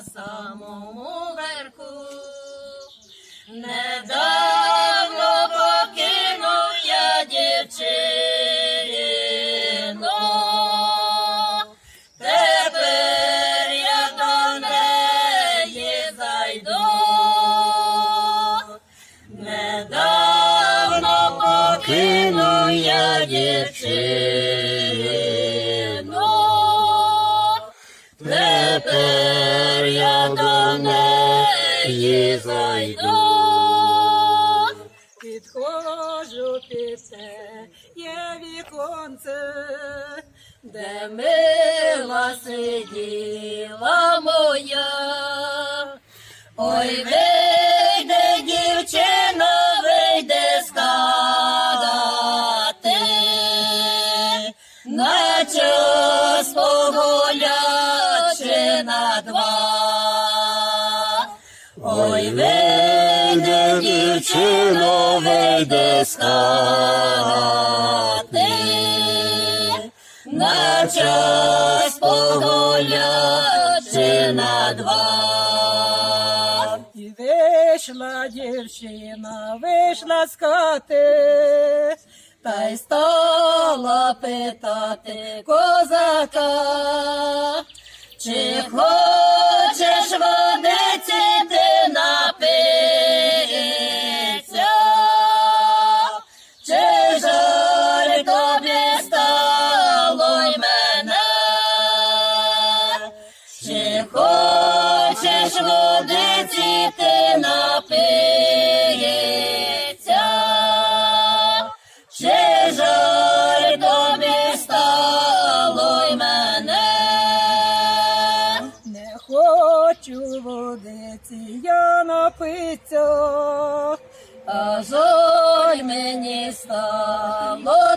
самому верху. Недавно покинув я дівчину, тепер я до неї зайду. Недавно покинув я дівчину, тепер я до неї зайду. Підходжу під є віконце, де мила сиділа моя. Ой, вийде дівчина, вийде з на погулячи на два. Ой, вийде дівчина, вийде з хати, на час погулячи на два. і вийшла дівчина, вийшла з хати, Та й стала питати козака, чи хочеш водиці ти напитися, чи жаль тобі стало й мене, чи хочеш водиці ти напитися, хочу водиці, я напиться, а жаль мені стало.